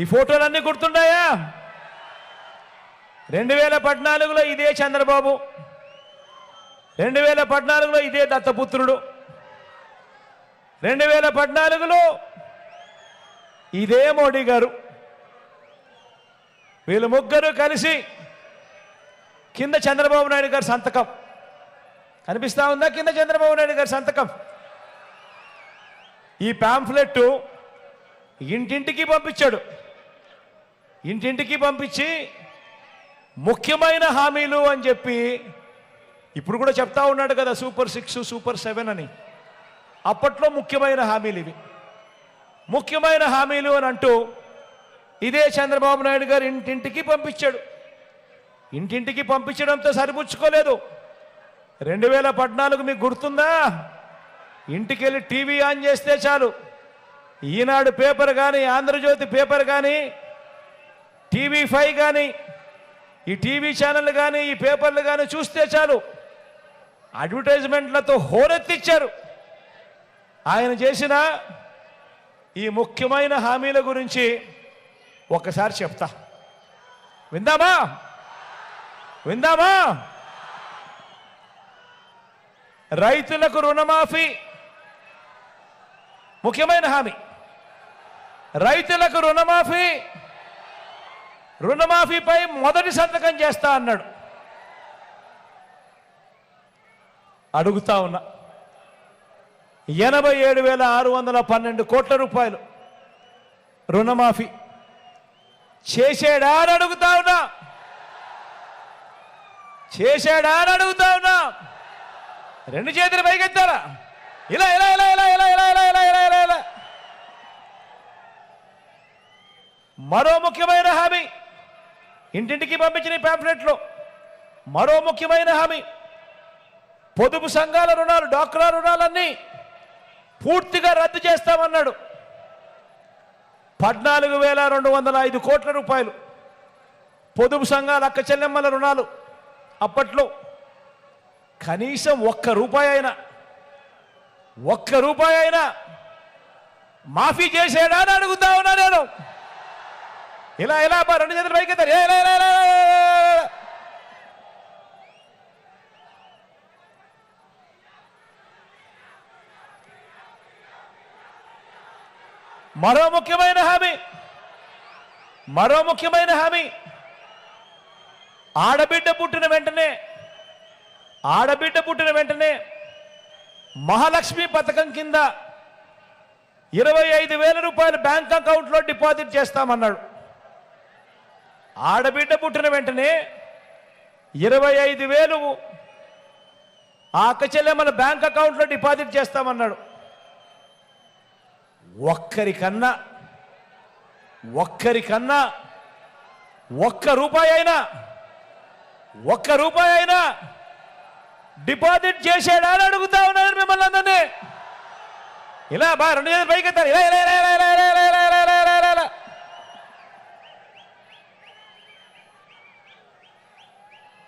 ఈ ఫోటోలన్నీ గుర్తున్నాయా రెండు వేల పద్నాలుగులో ఇదే చంద్రబాబు. రెండు వేల పద్నాలుగులో ఇదే దత్తపుత్రుడు. రెండు వేల పద్నాలుగులో ఇదే మోడీ గారు. వీళ్ళు ముగ్గురు కలిసి కింద చంద్రబాబు నాయుడు గారి సంతకం. కనిపిస్తా ఉందా కింద చంద్రబాబు నాయుడు గారి సంతకం? ఈ పాంఫ్లెట్ ఇంటింటికి పంపించాడు. ఇంటింటికి పంపించి ముఖ్యమైన హామీలు అని చెప్పి ఇప్పుడు కూడా చెప్తా ఉన్నాడు కదా సూపర్ సిక్స్ సూపర్ సెవెన్ అని. అప్పట్లో ముఖ్యమైన హామీలు ఇవి. ముఖ్యమైన హామీలు అని అంటూ ఇదే చంద్రబాబు నాయుడు గారు ఇంటింటికి పంపించాడు. ఇంటింటికి పంపించడంతో సరిపుచ్చుకోలేదు. రెండు వేల పద్నాలుగు మీకు గుర్తుందా? ఇంటికి వెళ్ళి టీవీ ఆన్ చేస్తే చాలు. ఈనాడు పేపర్ కానీ ఆంధ్రజ్యోతి పేపర్ కానీ టీవీ ఫైవ్ కానీ ఈ టీవీ ఛానల్ కానీ ఈ పేపర్లు కానీ చూస్తే చాలు. అడ్వర్టైజ్మెంట్లతో హోరెత్తిచ్చారు. ఆయన చేసిన ఈ ముఖ్యమైన హామీల గురించి ఒకసారి చెప్తా. విందామా? విందామా? రైతులకు రుణమాఫీ ముఖ్యమైన హామీ. రైతులకు రుణమాఫీ రుణమాఫీపై మొదటి సంతకం చేస్తా అన్నాడు అడుగుతా ఉన్నా ఎనభై ఏడు వేల ఆరు వందల పన్నెండు కోట్ల రూపాయలు రుణమాఫీ చేసాడా అని అడుగుతా ఉన్నా చేశాడా అని అడుగుతా ఉన్నా రెండు చేతులు పైకెత్తారా ఇలా ఇలా ఇలా ఇలా ఇలా ఇలా ఇలా ఇలా ఇలా ఇలా మరో ముఖ్యమైన హామీ. ఇంటింటికి పంపించిన ఈ మరో ముఖ్యమైన హామీ. పొదుపు సంఘాల రుణాలు డాక్రా రుణాలన్నీ పూర్తిగా రద్దు చేస్తామన్నాడు. పద్నాలుగు వేల రెండు వందల ఐదు కోట్ల రూపాయలు పొదుపు సంఘాల అక్క చెల్లెమ్మల రుణాలు అప్పట్లో. కనీసం ఒక్క రూపాయి అయినా ఒక్క రూపాయి అయినా మాఫీ చేసేడా అని అడుగుతా ఉన్నా నేను. ఇలా ఇలా అబ్బా రెండు చేతులు పైకి మరో ముఖ్యమైన హామీ. మరో ముఖ్యమైన హామీ. ఆడబిడ్డ పుట్టిన వెంటనే ఆడబిడ్డ పుట్టిన వెంటనే మహాలక్ష్మి పథకం కింద ఇరవై ఐదు వేల రూపాయలు బ్యాంక్ అకౌంట్లో డిపాజిట్ చేస్తామన్నాడు. ఆడబిడ్డ పుట్టిన వెంటనే ఇరవై ఐదు వేలు ఆ మన బ్యాంక్ అకౌంట్లో డిపాజిట్ చేస్తామన్నాడు. ఒక్కరికన్నా ఒక్కరికన్నా ఒక్క రూపాయి అయినా ఒక్క రూపాయి అయినా డిపాజిట్ చేసాడా అని అడుగుతా ఉన్నాడు మిమ్మల్ని అందరినీ. ఇలా బా రెండు చేతులు పైకి ఇలా ఇలా ఇలా ఇలా ఇలా